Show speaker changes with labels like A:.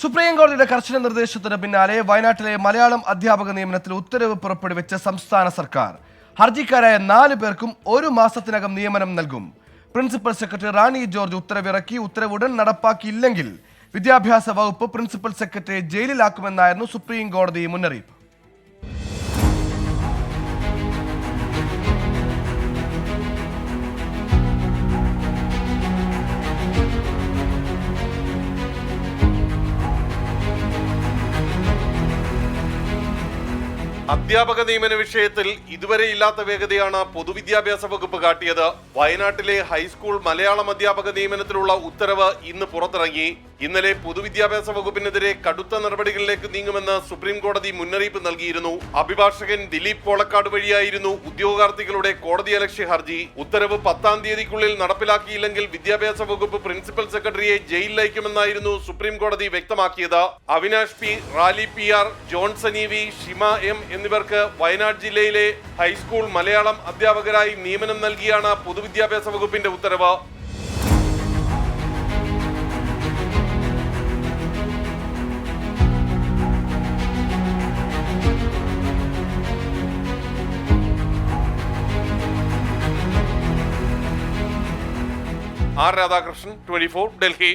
A: Supreme കോടതിയുടെ കർശന നിർദ്ദേശത്തിന് പിന്നാലെ വയനാട്ടിലെ മലയാളം അധ്യാപക നിയമനത്തിൽ ഉത്തരവ് പുറപ്പെടുവിച്ച സംസ്ഥാന സർക്കാർ. ഹർജിക്കാരായ നാല് പേർക്കും ഒരു മാസത്തിനകം നിയമനം നൽകും. പ്രിൻസിപ്പൽ സെക്രട്ടറി റാണി ജോർജ് ഉത്തരവിറക്കി ഉത്തരവ് ഉടൻ നടപ്പാക്കിയില്ലെങ്കിൽ വിദ്യാഭ്യാസ വകുപ്പ് പ്രിൻസിപ്പൽ സെക്രട്ടറിയെ ജയിലിലാക്കുമെന്നായിരുന്നു സുപ്രീം കോടതി മുന്നറിയിപ്പ്.
B: അധ്യാപക നിയമന വിഷയത്തിൽ ഇതുവരെ ഇല്ലാത്ത വേഗതയാണ് പൊതുവിദ്യാഭ്യാസ വകുപ്പ് കാട്ടിയത്. വയനാട്ടിലെ ഹൈസ്കൂൾ മലയാളം അധ്യാപക നിയമനത്തിലുള്ള ഉത്തരവ് ഇന്ന് പുറത്തിറങ്ങി. ഇന്നലെ പൊതുവിദ്യാഭ്യാസ വകുപ്പിനെതിരെ കടുത്ത നടപടികളിലേക്ക് നീങ്ങുമെന്ന് സുപ്രീം കോടതി മുന്നറിയിപ്പ് നൽകിയിരുന്നു. അഭിഭാഷകൻ ദിലീപ് പോളക്കാട് വഴിയായിരുന്നു ഉദ്യോഗാർത്ഥികളുടെ കോടതിയലക്ഷ്യ ഹർജി. ഉത്തരവ് പത്താം തീയതിക്കുള്ളിൽ നടപ്പിലാക്കിയില്ലെങ്കിൽ വിദ്യാഭ്യാസ വകുപ്പ് പ്രിൻസിപ്പൽ സെക്രട്ടറിയെ ജയിലിലയക്കുമെന്നായിരുന്നു സുപ്രീം കോടതി വ്യക്തമാക്കിയത്. Avinash P Rali P R Johnson E V Shima M എന്നിവർക്ക് വയനാട് ജില്ലയിലെ ഹൈസ്കൂൾ മലയാളം അധ്യാപകരായി നിയമനം നൽകിയാണ് പൊതുവിദ്യാഭ്യാസ വകുപ്പിന്റെ ഉത്തരവ്. R Radhakrishnan twenty four Delhi.